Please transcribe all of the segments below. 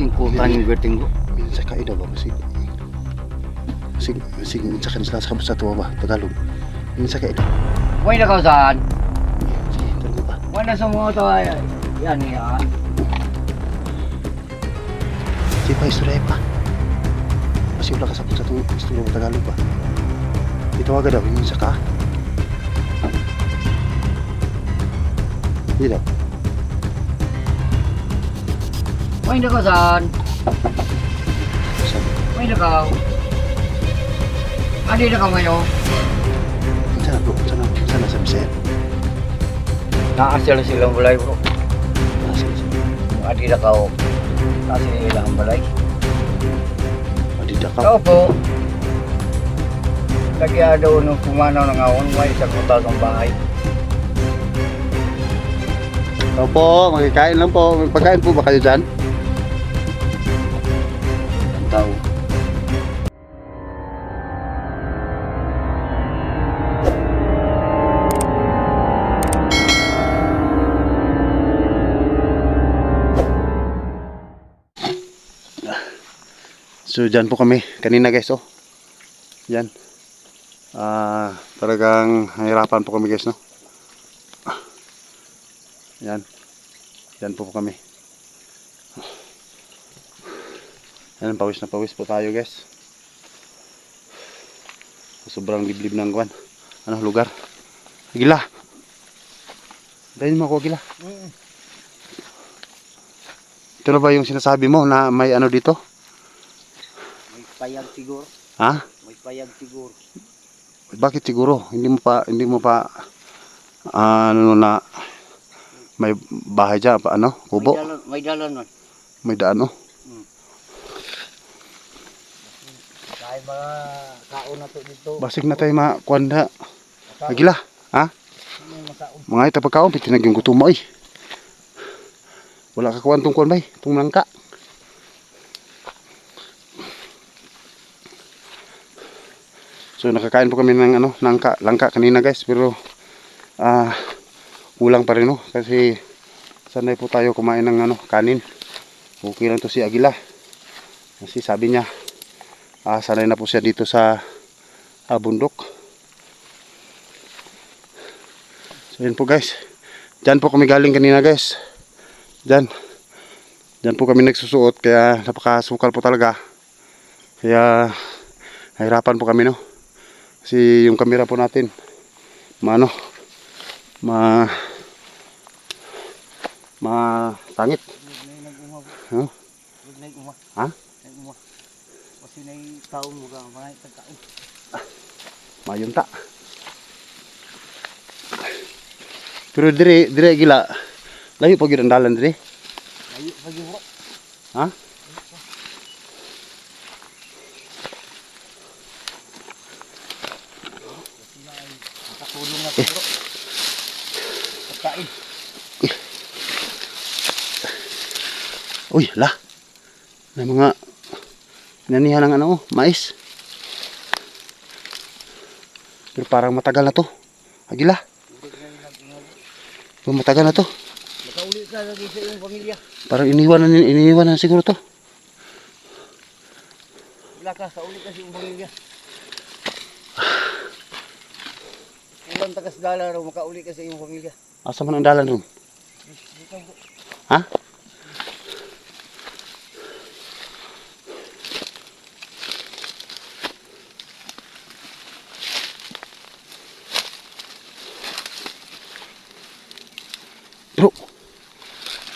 singkutan yung gerting bro. Minsan ka ina ba? Masig... Masig... Masig... Minsan ka nila sa sa tuwa ba? Tagalog. Minsan ka ina. Way na ka saan? Tagalog ba? Way na sa to ay yan yan. Di pa istorya pa. Kasi wala ka sa sa tuwa istorya mo Tagalog ba? Ito agad daw. Minsan ka. Hindi daw. Way na ka saan? Way na ka. Adi na ka ngayon. Minsan na bro. Minsan na. Minsan na sa Bisaya. Naasya na silang balay bro. Sige, sige. Kung adi na ka o. Kasi ilang balay. Madida ka. Ikaw po. Lagyan daw nung pumanaw ng awon, may isang kutal ng bahay. Opo, magkikain lang po. May pagkain po ba kayo dyan? So dyan po kami kanina guys oh. Yan. Ah, talagang nahirapan po kami guys no. Yan. Yan po po kami. Yan, pawis na pawis po tayo guys. Sobrang liblib ng kwan. Ano lugar? Gila. Dahil mo ako gila. Ito na ba yung sinasabi mo na may ano dito? Payag siguro. Ha? May payag siguro. Bakit siguro hindi mo pa hindi mo pa ano na may bahay dyan, pa, ano? Kubo? May dalan, may dalan. May daan, oh. Kahit mga kaon na to dito. Basig na tayo makuanda. Agila, ha? Mga ita pagkaon, pitinag yung gutom mo, eh. Wala ka kuwan tong kuwan, bay. Tong langka. So, nakakain po kami ng ano, langka, langka kanina, guys. Pero, ah, kulang pa rin, no? Kasi, sanay po tayo kumain ng ano, kanin. Okay lang to si Agila. Kasi sabi niya, ah, sanay na po siya dito sa ah, bundok. So, yun po, guys. Diyan po kami galing kanina, guys. Diyan. Diyan po kami nagsusuot, kaya napakasukal po talaga. Kaya, nahirapan po kami, no? Kasi yung kamera po natin, maano, ma, ma, tangit. Huh? Ha? Kasi na taon mo ka. Mga tagkaon. Mayunta. Pero dire, dire gila. Layo pa gyud ang dalan dire. Layo bro. Ha? Nakatulong na to bro. Pagkain. Uy, la. May mga nanihan ng ano, mais. Pero parang matagal na to. Agila. Pero matagal na to. Makauli ka lagi sa iyong pamilya. Parang iniwan na, iniwan na siguro to. Wala ka, sa uli ka sa iyong pamilya. Ulang tagas dala raw, makauli ka sa iyong pamilya. Asa man ang? Dito bro. Ha?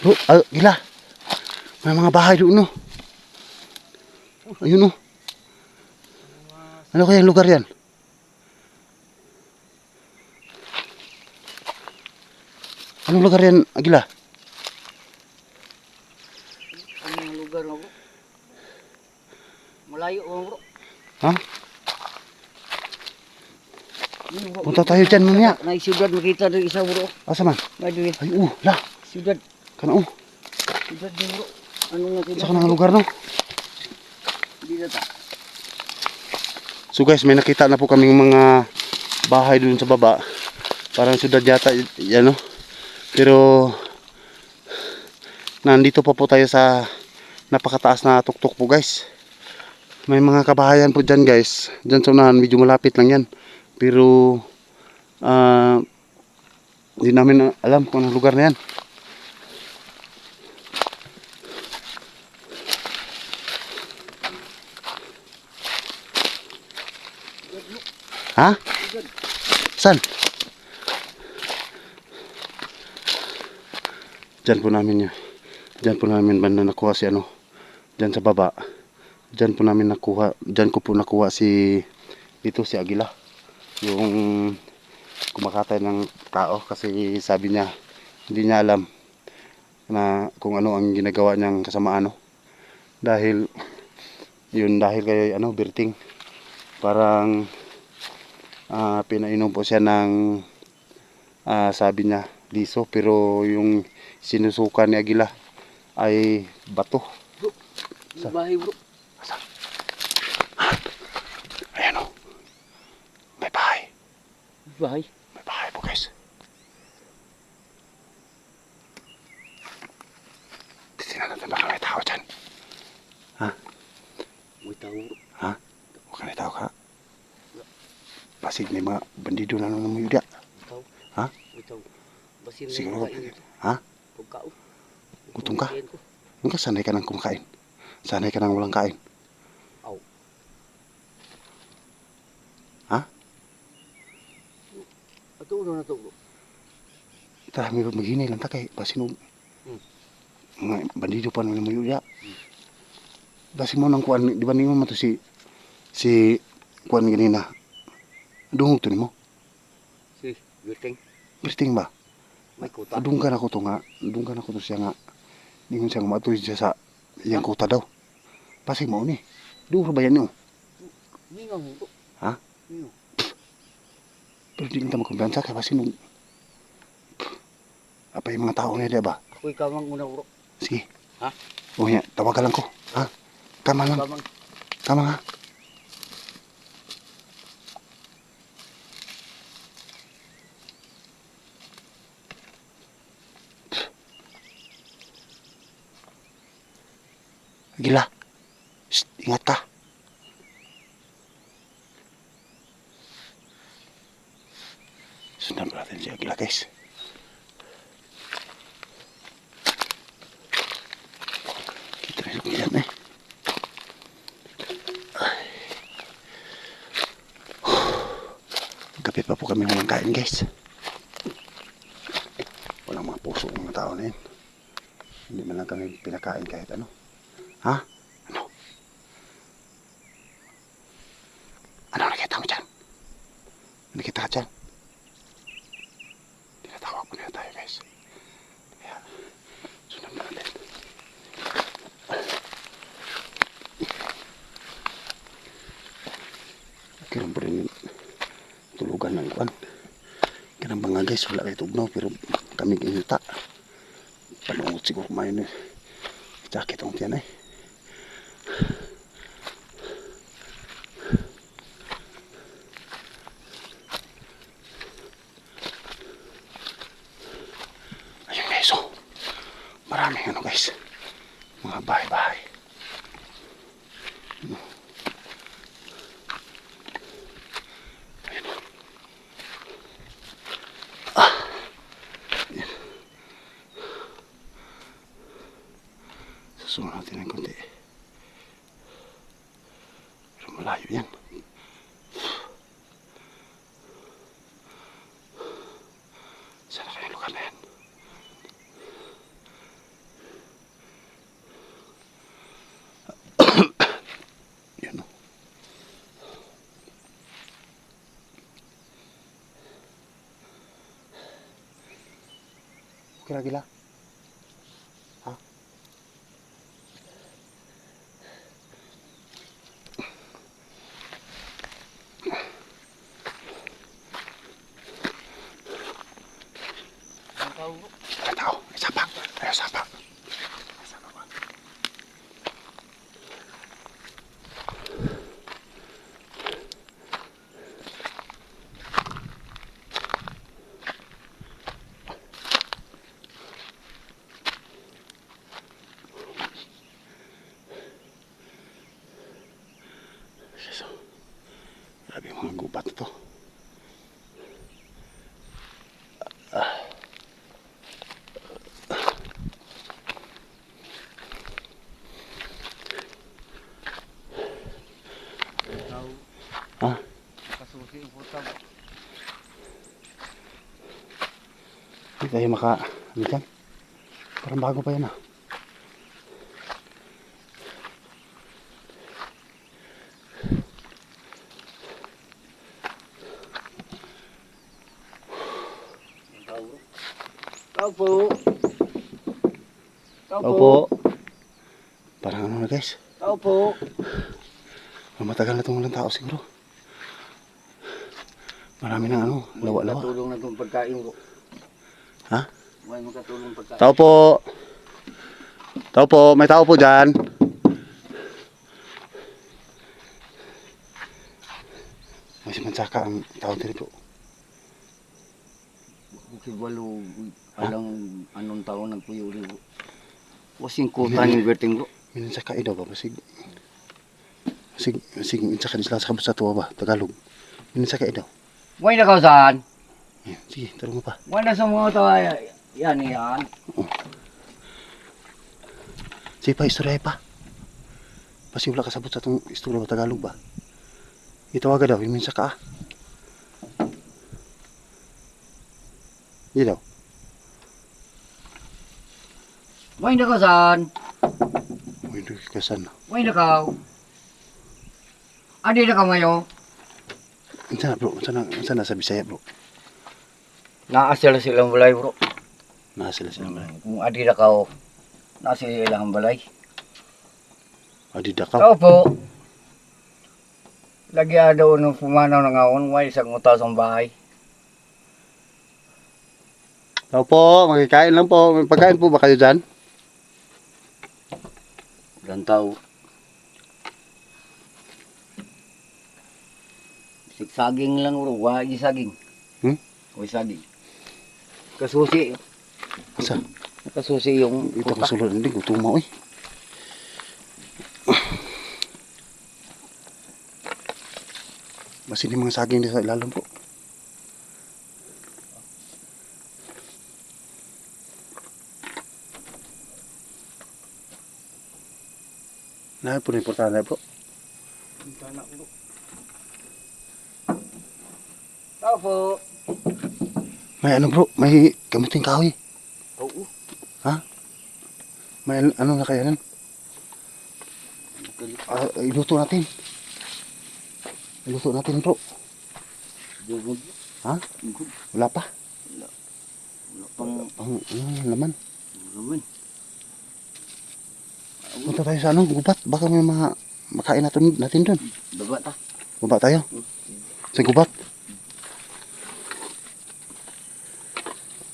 Bro, ah, gila. May mga bahay doon, no? Ayun, no? Ano kaya lugar yan? Anong lugar yan, Agila? Anong lugar na bro? Malayo mo bro. Ha? Ano? Punta tayo dyan mamaya. Na siyudad makita doon isa bro. Asa man? Ay, uh, la. siyudad. Kana, bro. Anong nakita? Sa kanang lugar, no? So guys, may nakita na po kaming mga bahay dun sa baba. Parang syudad yata, yan no. Pero nandito pa po tayo sa napakataas na tuktok po guys. May mga kabahayan po dyan guys. Dyan sa unahan, medyo malapit lang yan. Pero, ah, hindi namin alam kung anong lugar na yan. Ha? San? Diyan po namin yun. Diyan po namin banda nakuha si ano. Diyan sa baba. Diyan po namin nakuha. Diyan ko po nakuha si ito si Agila. Yung kumakatay ng tao kasi sabi niya hindi niya alam na kung ano ang ginagawa niyang kasama ano. Dahil yun dahil kay ano birting parang ah pinainom po siya ng ah, sabi niya liso pero yung sinusuka ni Agila ay bato. Sa bahay bro. Ayan o. May bahay. Bahay. May bahay po guys. Titignan natin baka may tao dyan. May tao bro. Huwag ka may tao ka. Pasig may mga bandido na nung mga May tao. Ha? Tao. Basin na Siguro. kain. Ha? Pagkao. Gutom ka? Ka sanay ka ng kumakain. Sanay ka ng walang kain. Aw. Ha? Ato ulo na to. Tara, may maghinay lang ta kay basin mo. Hmm. Mga bandido pa nung mga yuda. Basin mo nang kuan, di ba ninyo mo to si si kuan ganina. Dungog to nimo. Si Gerting. Birting ba? May kuta. Dunggan ako to nga. Dunggan ako to siya nga. Ningon siya nga matuloy siya sa iyang kuta daw. Pasig mo ni. Duro ba yan niyo? Bro. Ha? Mingaw. Pero di kita nung apa yung mga tao niya, di ba? Ako ikaw ang una bro. Sige. Ha? O yan, tawagan lang ko. Ha? Tama lang. Kamang. Tama nga. Gila. Shh, ingat ka. Sundan natin si Agila guys. Kita rin yan eh. Gabi pa po kami walang kain guys. Walang mga puso ng mga tao na yun. Hindi man lang kami pinakain kahit ano. Ha? Ano? Ano nakita mo? Ano nakita ka? Tinatawag ko na tayo guys. Kaya, sundan na natin. Kiram pa rin tulugan ng kwan. Guys, wala kayo tugnaw kami kinuta. Panungot siguro kumain eh. Sakit ang tiyan. Susunod natin ng konti. Pero malayo yan. Sana kaya lugar na yan? Yan o. Kira gila. Ha? Ang tao bro. Ay, tao. Ay, sapak. Ay, sapak. Ay, sapak ba? Grabe yung mga gubat to. Ikaw, Ha? kasusi ang putang. Hindi tayo maka... Ano dyan? Parang bago pa yan ah. Tao. Po. Tao. Parang ano na guys. Tao po. Matagal na itong walang tao siguro. Marami na ano, lawa-lawa. Makatulong na itong pagkain ko. Ha? May makatulong pagkain. Tao po. Tao po, may tao po dyan. May simansaka ang tao dito po. Bukid walo, alang anong taon nagpuyo rin. Wasing kutan yung berting ko. Minansaka idaw ba? Masig... Masig... Masig... Minsaka di sila sa kabut sa tuwa ba? Tagalog. Minansaka idaw. May nakaw saan? Yan, sige, mo pa. Na sa mga tawa yan yan. Sige pa, istorya pa. Pasi wala kasabot sa itong istorya ba? Tagalog ba? Itawaga daw, minansaka ah. Hindi daw. May nakaw saan? Uy, hindi kasan na. May nakaw. Adi na kamayo. Saan na bro? Saan na, saan na sa Bisaya bro? Naasila silang balay bro. Nasa sila sila man. Kung adi na kao, nasa ilang balay. Adi Dakaw. Tao po. Lagi daw nung pumanaw ng awon, may isang utas ang bahay. Tao po, magkikain lang po. May pagkain po ba kayo dyan? Ilang tao. Sigsaging lang bro, wagi saging. Hmm? Wagi saging. Kasusi. Asa? Kasusi yung Ito kuta. kasulod hindi. Gutom mo eh. Masin yung mga saging sa ilalim po. Nah, po na importante bro. Tao po. May ano bro, may kamuting kahoy. Oo. May ano, ano na kaya nun? Ah, iluto natin. Iluto natin bro. Ha? Wala pa. Wala pang Ang ano yan laman. naman. Punta tayo sa ano, gubat. Baka may mga makain natin, natin doon. Baba ta. Gubat tayo. Sa gubat.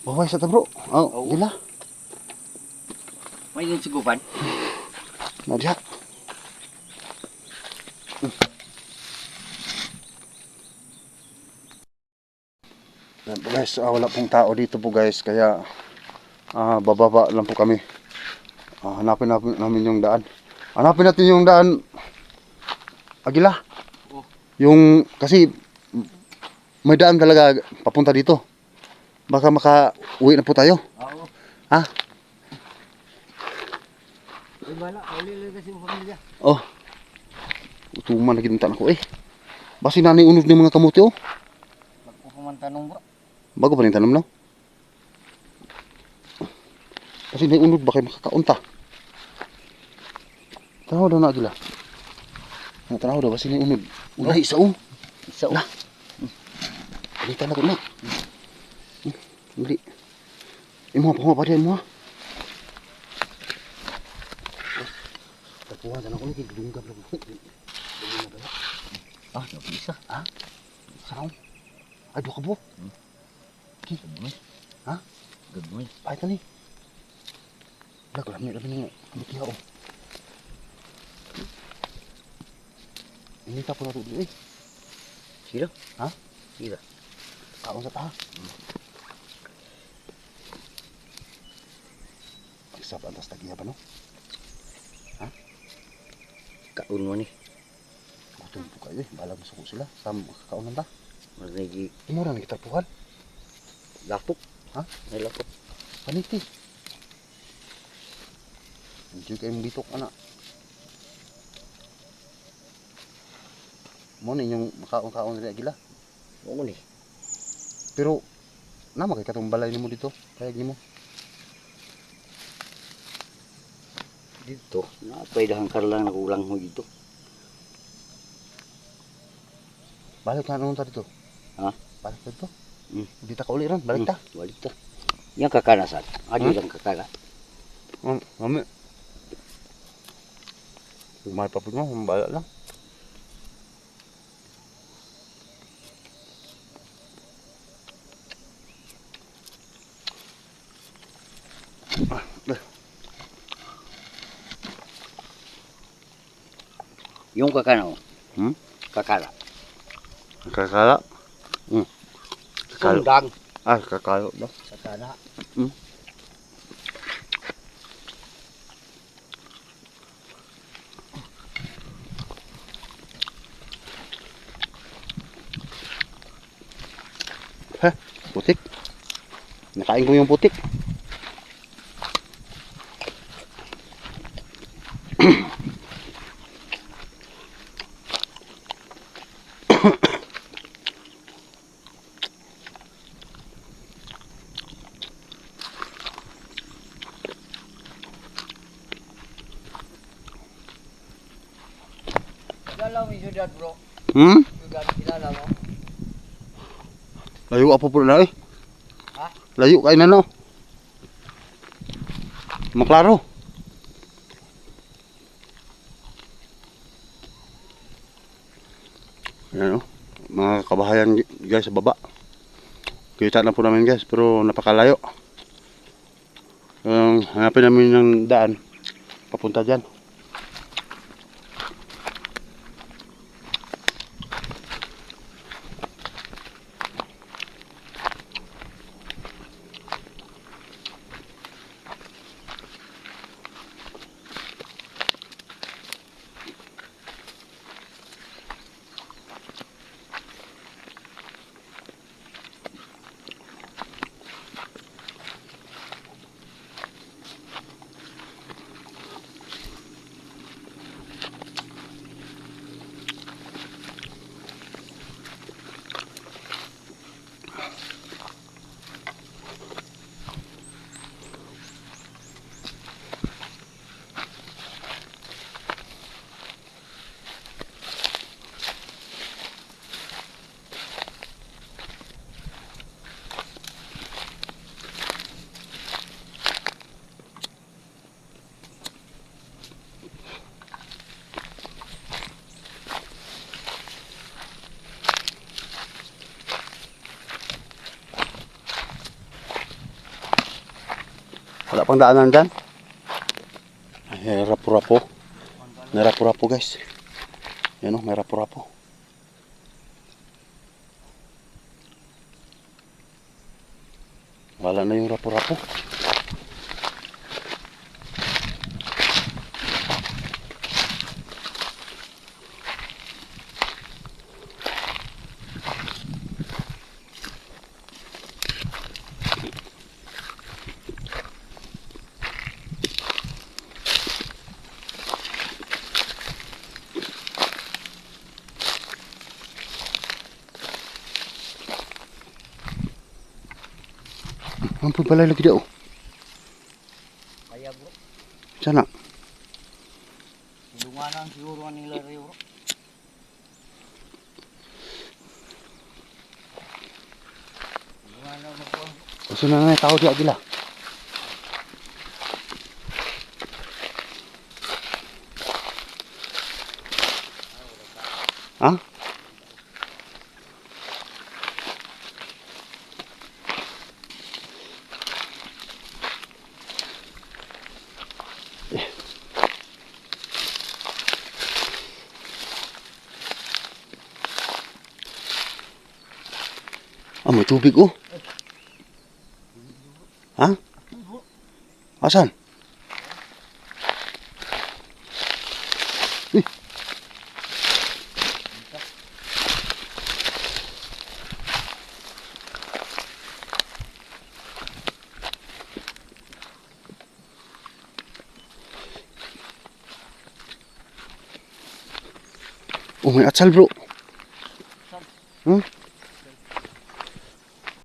Baway sa ta bro. Oh, Oo. gila. May yung sigupan. Nadya. Yan po guys, ah, wala pong tao dito po guys, kaya ah, bababa lang po kami. Ah, hanapin natin, namin yung daan. Hanapin natin yung daan. Agila. Oh. Yung, kasi may daan talaga papunta dito. Baka maka-uwi na po tayo. Oo. Ha? Ay bala, uli lang kasi yung pamilya. Oh. Utuman lagi ng tanah ko eh. Basi nanay unod ng mga kamuti oh. Magpupuman tanong bro. Bago pa rin tanong no? Kasi may unod ba kayo makakaunta? Tanaw daw na agila. Ano tanaw daw kasi may unod. Ulay isa oh. Isa Na. Balita na ko na. Hmm, Hindi. Imo pa pa din mo ha. Tapuan tanah ko ni dunggam lang ko. Ah, isa. Ha? Sao? Ay, do ka bo. Gagmay. Ha? Gagmay. Ay, tani. Wala ko lami lami ni Mutiya oh. Ini tapo na to eh. Sila? Ha? Sila. Kaon sa ta. Isap antas tagiya ba no? Kaun mo ni. Tumpo kayo eh. Balang suko sila. Sa kakaunan ta. Marigi Imura na kita puhan. lapok. Ha? May lapok. Paniti. Hindi kayong bitok anak. Mo na inyong makaon-kaon nila gila. Oo ni. Pero nama kay katong balay nimo dito. Kaya gimo. Dito. Napay dahang karlang nakulang mo dito. Balik na nung ta dito. Ha? Balik na dito. Hmm. Hindi ta ka uli ron. Balik ta. Hmm, Balik ta. Yang kakanasan. Adi Hmm? lang kakana. Hmm. Mami. Umay pa po mo. Bala lang. Ah, Yung kakana mo. Hmm? Kakala. Kakala. Hmm. Kakalo. Sundang. Ah, kakalo ba? Kakana. Hmm. Heh, putik. Nakain ko yung putik. Kilala mo yung syudad bro. Hmm? Syudad kilala mo. Layo apa po na eh. Ha? Layo kay na no. Maklaro. Ayan o. Mga kabahayan guys sa baba. Kita na po namin guys pero napakalayo. Um, hanapin namin ng daan papunta dyan. Pang daanan dyan. Ay, rapo-rapo. May rapo-rapo guys. Yan o, may rapo-rapo. Wala na yung rapo-rapo. Ampun balay lagi daw. Kaya bro. Sana. Ilunganan siguro nila rin bro. Ilunganan mo po. Kasi na nga tao di agila. Ah, may tubig oh. Ha? Asan? Eh. Oh, may atsal bro. Hmm?